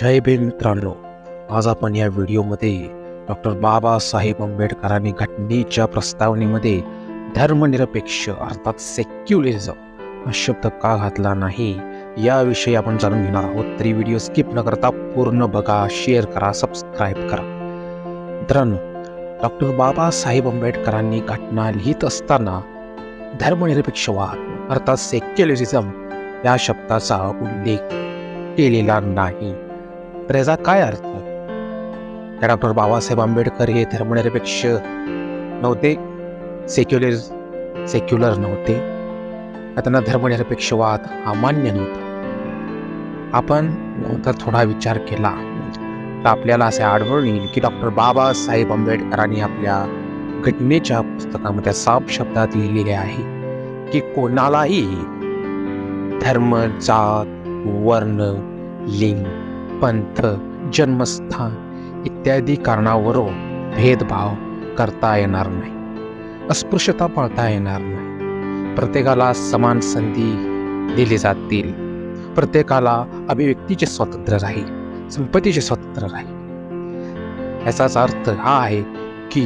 जय भीम मित्रांनो आज आपण या व्हिडिओमध्ये डॉक्टर बाबासाहेब आंबेडकरांनी घटनेच्या प्रस्तावनेमध्ये धर्मनिरपेक्ष अर्थात सेक्युलिझम हा शब्द का घातला नाही याविषयी आपण जाणून घेणार आहोत. तरी व्हिडिओ स्किप न करता पूर्ण बघा शेअर करा सबस्क्राईब करा. मित्रांनो डॉक्टर बाबासाहेब आंबेडकरांनी घटना लिहित असताना धर्मनिरपेक्षवाद अर्थात सेक्युलरिझम या शब्दाचा उल्लेख केलेला नाही. यात्रेचा काय अर्थ? त्या डॉक्टर बाबासाहेब आंबेडकर हे धर्मनिरपेक्ष नव्हते सेक्युलर सेक्युलर नव्हते. त्यांना धर्मनिरपेक्षवाद हा मान्य नव्हता. आपण नंतर थोडा विचार केला. तर आपल्याला असे आढळून येईल की डॉक्टर बाबासाहेब आंबेडकरांनी आपल्या घटनेच्या पुस्तकामध्ये साफ शब्दात लिहिलेले आहे की कोणालाही धर्म जात वर्ण लिंग पंथ जन्मस्थान इत्यादी कारणावरून भेदभाव करता येणार नाही. अस्पृश्यता पाळता येणार नाही. प्रत्येकाला समान संधी दिली जातील. प्रत्येकाला अभिव्यक्तीचे स्वातंत्र्य राहील संपत्तीचे स्वातंत्र्य राहील. याचाच अर्थ हा आहे की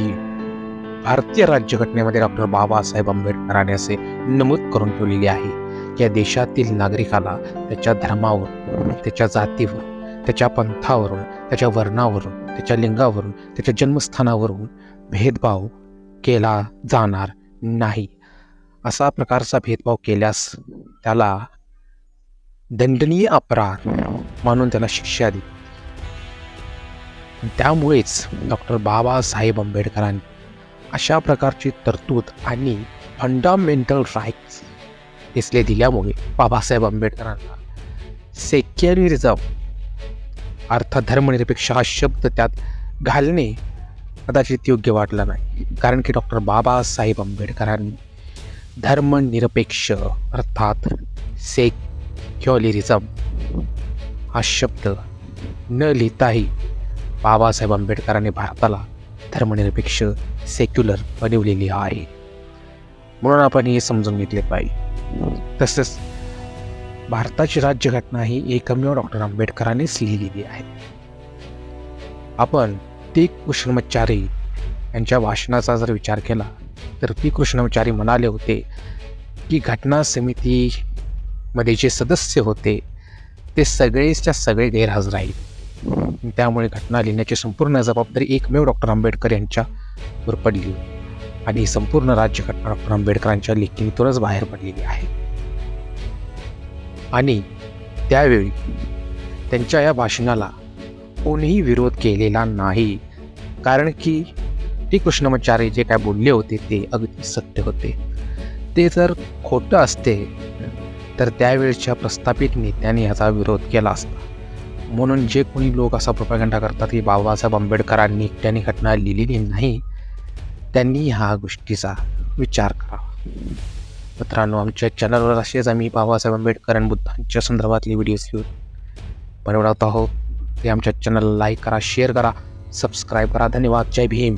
भारतीय राज्यघटनेमध्ये डॉक्टर बाबासाहेब आंबेडकरांनी असे नमूद करून ठेवलेले आहे की या देशातील नागरिकाला त्याच्या धर्मावर त्याच्या जातीवर त्याच्या पंथावरून त्याच्या वर्णावरून त्याच्या लिंगावरून त्याच्या जन्मस्थानावरून भेदभाव केला जाणार नाही. असा प्रकारचा भेदभाव केल्यास त्याला दंडनीय अपराध म्हणून त्याला शिक्षा दिली. त्यामुळेच डॉक्टर बाबासाहेब आंबेडकरांनी अशा प्रकारची तरतूद आणि फंडामेंटल राईट्स इसले दिल्यामुळे बाबासाहेब आंबेडकरांना सेक्युरिझम अर्थात धर्मनिरपेक्ष हा शब्द त्यात घालणे कदाचित योग्य वाटला नाही. कारण की डॉक्टर बाबासाहेब आंबेडकरांनी धर्मनिरपेक्ष अर्थात सेक्युलरिझम हा शब्द न लिहिताही बाबासाहेब आंबेडकरांनी भारताला धर्मनिरपेक्ष सेक्युलर बनवलेली आहे. म्हणून आपण हे समजून घेतले पाहिजे. तसंच भारताची राज्यघटना ही एकमेव डॉक्टर आंबेडकरांनीच लिहिलेली आहे. आपण ती कृष्णमचारी यांच्या भाषणाचा जर विचार केला तर ती कृष्णमचारी म्हणाले होते की घटना समितीमध्ये जे सदस्य होते ते सगळेच्या सगळे गैरहजर आहेत. त्यामुळे घटना लिहिण्याची संपूर्ण जबाबदारी एकमेव डॉक्टर आंबेडकर यांच्यावर पडली. आणि संपूर्ण राज्यघटना डॉक्टर आंबेडकरांच्या लेखणीतूनच बाहेर पडलेली आहे. आणि त्यावेळी त्यांच्या या भाषणाला कोणीही विरोध केलेला नाही. कारण की ते कृष्णमाचार्य जे काय बोलले होते ते अगदी सत्य होते. ते जर खोटं असते तर त्यावेळच्या प्रस्थापित नेत्यांनी याचा विरोध केला असता. म्हणून जे कोणी लोक असा प्रोपागंडा करतात की बाबासाहेब आंबेडकरांनी एकट्याने घटना लिहिलेली नाही त्यांनी ह्या गोष्टीचा विचार करावा मित्रांनो आमच्या चॅनलवर असेच आम्ही बाबासाहेब आंबेडकर आणि बुद्धांच्या संदर्भातले व्हिडिओज घेऊन बनवत आहोत. ते आमच्या चॅनलला लाईक करा शेअर करा सबस्क्राईब करा. धन्यवाद. जय भीम.